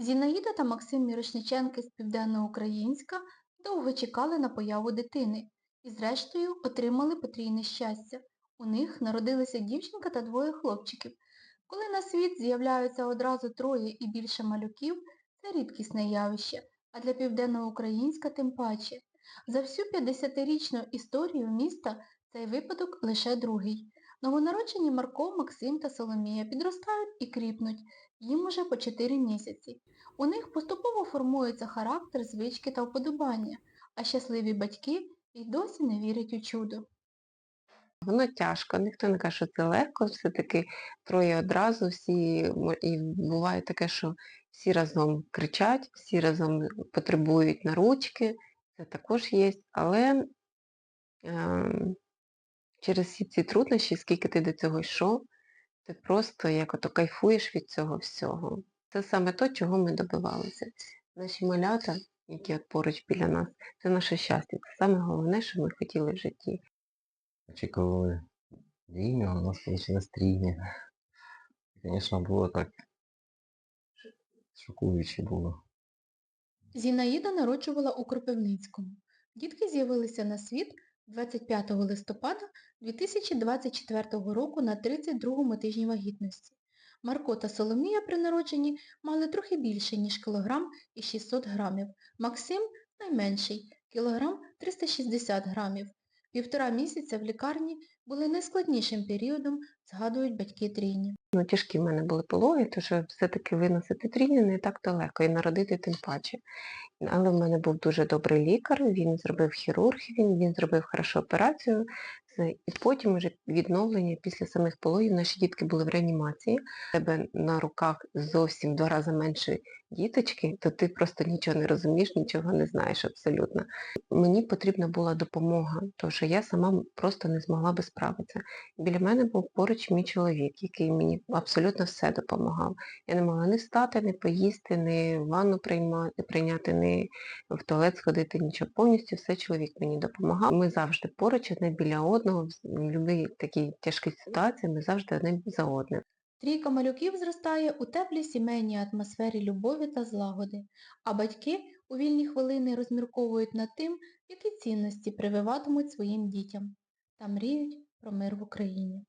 Зінаїда та Максим Мірошниченки з Південноукраїнська довго чекали на появу дитини і зрештою отримали потрійне щастя. У них народилися дівчинка та двоє хлопчиків. Коли на світ з'являються одразу троє і більше малюків, це рідкісне явище, а для Південноукраїнська тим паче. За всю 50-річну історію міста цей випадок лише другий. Новонароджені Марко, Максим та Соломія підростають і кріпнуть, їм уже по 4 місяці. У них поступово формується характер, звички та вподобання, а щасливі батьки й досі не вірять у чудо. Воно тяжко, ніхто не каже, що це легко, все-таки троє одразу, всі, і буває таке, що всі разом кричать, всі разом потребують на ручки, це також є, але ем, через всі ці труднощі, скільки ти до цього йшов, ти просто як ото кайфуєш від цього всього. Це саме то, чого ми добивалися. Наші малята, які от поруч біля нас, це наше щастя. Це саме головне, що ми хотіли в житті. очікували двійню, а у нас вийшло стрійня. Звісно, було так шокуюче було. Зінаїда народжувала у Кропивницькому. Дітки з'явилися на світ 25 листопада 2024 року на 32-му тижні вагітності. Марко та Соломія при народженні мали трохи більше, ніж кілограм і 600 грамів. Максим найменший, кілограм 360 грамів. Півтора місяця в лікарні були найскладнішим періодом, згадують батьки трійні. Ну, тяжкі в мене були пологи, тому що все-таки виносити трійню не так то легко, і народити тим паче. Але в мене був дуже добрий лікар, він зробив хірург, він, він зробив хорошу операцію. І потім вже відновлення після самих пологів наші дітки були в реанімації. Тебе на руках зовсім два рази менше діточки, то ти просто нічого не розумієш, нічого не знаєш абсолютно. Мені потрібна була допомога, тому що я сама просто не змогла би справитися. Біля мене був поруч мій чоловік, який мені абсолютно все допомагав. Я не могла ні встати, ні поїсти, ні ванну приймати, прийняти, ні в туалет сходити, нічого. Повністю все чоловік мені допомагав. Ми завжди поруч, одне біля одного, в будь-якій такій тяжкій ситуації, ми завжди одне за одним. Трійка малюків зростає у теплій сімейній атмосфері любові та злагоди, а батьки у вільні хвилини розмірковують над тим, які цінності прививатимуть своїм дітям та мріють про мир в Україні.